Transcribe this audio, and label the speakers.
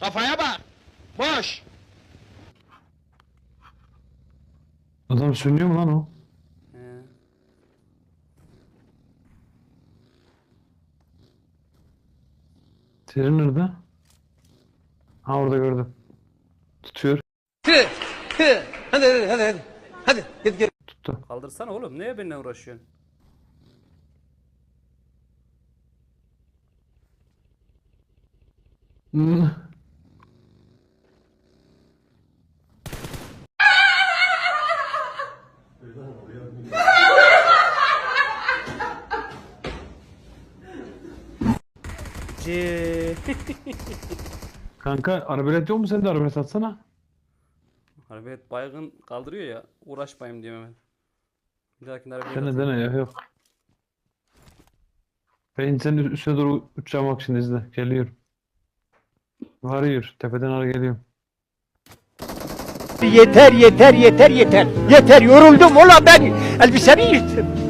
Speaker 1: Kafaya bak. Boş.
Speaker 2: Adam sürünüyor mu lan o?
Speaker 3: He.
Speaker 2: Seri nerede? Ha orada gördüm. Tutuyor.
Speaker 4: Hadi hadi hadi hadi. Hadi git git.
Speaker 2: Tuttu.
Speaker 3: Kaldırsana oğlum. Neye benimle uğraşıyorsun?
Speaker 2: Hmm. Kanka arabelet yok mu sende arabelet atsana.
Speaker 3: Harbi baygın kaldırıyor ya. Uğraşmayayım diyorum hemen. Bir dahakine arabaya
Speaker 2: Dene dene ya yok. Ben senin üstüne doğru uçacağım bak şimdi izle. Geliyorum. Varıyor. Tepeden ara geliyorum.
Speaker 5: Yeter yeter yeter yeter. Yeter yoruldum ulan ben elbisemi yırttım.